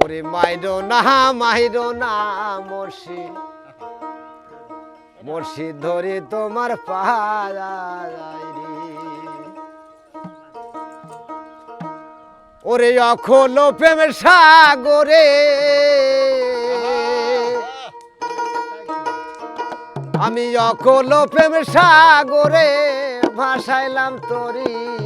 ওরে মাইরো না মাইরো না মর্ষি মর্ষি ধরে তোমার পাহাড় ওরে অখল প্রেম সাগরে। আমি অকল প্রেম সাগরে, ভাসাইলাম তরি।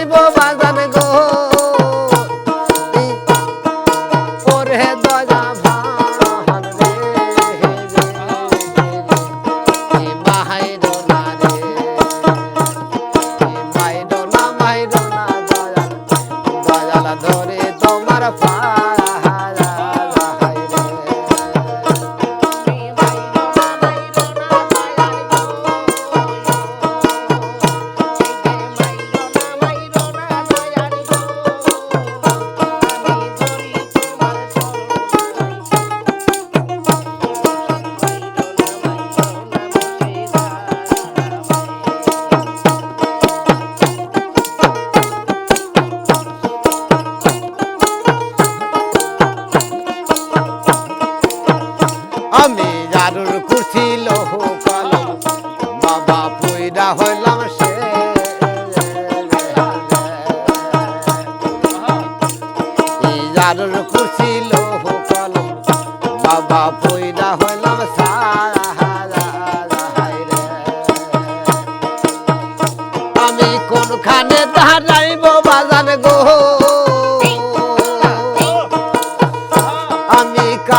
আমি জারুর কুছিল কলম বাবা পুইরা হইলাম সে জারুর কুছিল কলম বাবা পুইরা হইলাম আমি কোনখানে দাঁড়াইব